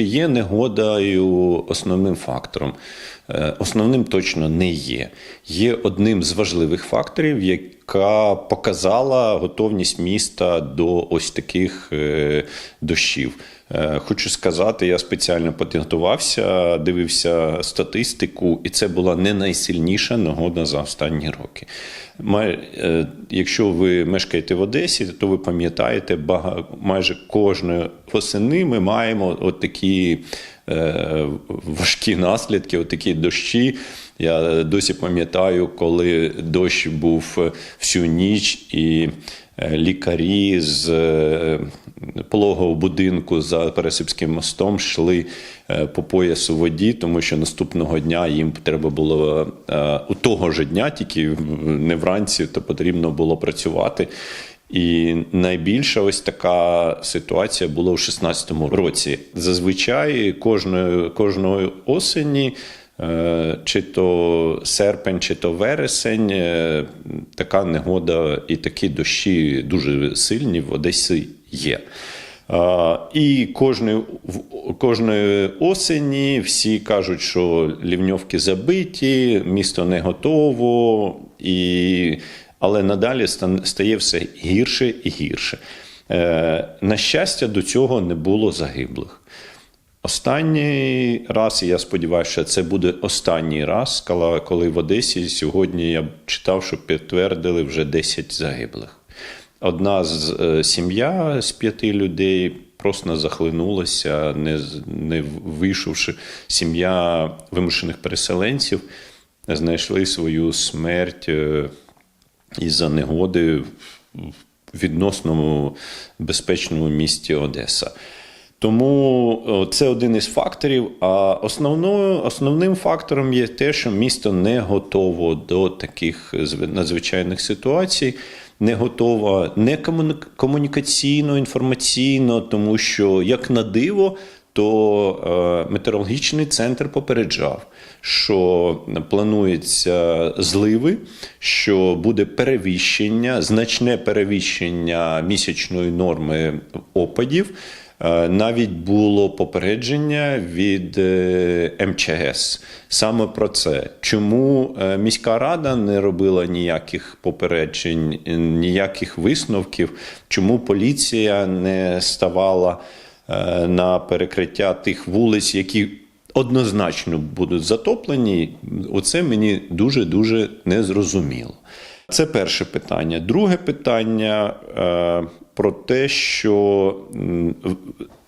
Чи є негодою основним фактором? Е, Основним точно не є. Є одним з важливих факторів, яка показала готовність міста до ось таких е, дощів. Е, Хочу сказати, я спеціально підготувався, дивився статистику, і це була не найсильніша негода за останні роки. Е, Якщо ви мешкаєте в Одесі, то ви пам'ятаєте, майже кожної восени ми маємо от такі е, важкі наслідки, от такі дощі. Я досі пам'ятаю, коли дощ був всю ніч і лікарі з е, пологового будинку за Пересипським мостом йшли е, по поясу воді, тому що наступного дня їм треба було е, у того ж дня, тільки не вранці, то потрібно було працювати. І найбільша ось така ситуація була у 16-му році. Зазвичай кожної, кожної осені. Е, Чи то серпень, чи то вересень, е, така негода і такі дощі дуже сильні в Одесі є. І кожної, кожної осені всі кажуть, що лівньовки забиті, місто не готово, і... але надалі стає все гірше і гірше. Е, На щастя, до цього не було загиблих. Останній раз, і я сподіваюся, що це буде останній раз, коли- в Одесі сьогодні я читав, що підтвердили вже 10 загиблих. Одна з е, сім'я з п'яти людей просто захлинулася, не, не вийшовши. Сім'я вимушених переселенців знайшли свою смерть е, із-за негоди в відносно безпечному місті Одеса. Тому це один із факторів. А основною, основним фактором є те, що місто не готово до таких зв- надзвичайних ситуацій, не готово не комуні- комунікаційно, інформаційно, тому що, як на диво, то е, метеорологічний центр попереджав, що плануються зливи, що буде перевіщення, значне перевіщення місячної норми опадів. Е, Навіть було попередження від е, МЧС саме про це. Чому е, міська рада не робила ніяких попереджень, ніяких висновків, чому поліція не ставала на перекриття тих вулиць, які однозначно будуть затоплені, оце мені дуже дуже незрозуміло. Це перше питання. Друге питання е, про те, що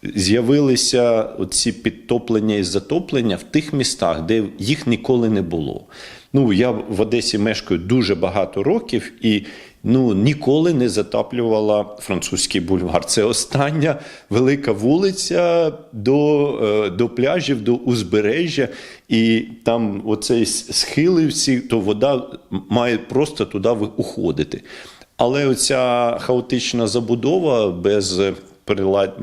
з'явилися ці підтоплення і затоплення в тих містах, де їх ніколи не було. Ну, я в Одесі мешкаю дуже багато років і ну, ніколи не затоплювала французький бульвар. Це остання велика вулиця до, е, до пляжів, до узбережжя, і там оцей схили всі, то вода має просто туди уходити. Але оця хаотична забудова без прилад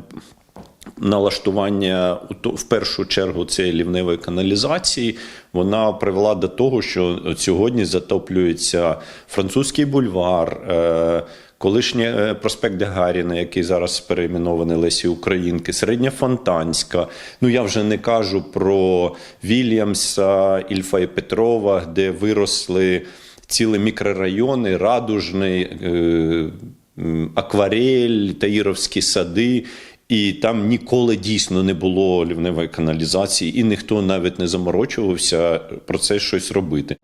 налаштування в першу чергу цієї лівневої каналізації, вона привела до того, що сьогодні затоплюється французький бульвар. е, Колишній е, проспект Гагаріна, який зараз перейменований Лесі Українки, Середня Фонтанська. Ну я вже не кажу про Вільямса, Ільфа і Петрова, де виросли цілі мікрорайони, Радужний, е, Акварель, Таїровські сади. І там ніколи дійсно не було лівневої каналізації, і ніхто навіть не заморочувався про це щось робити.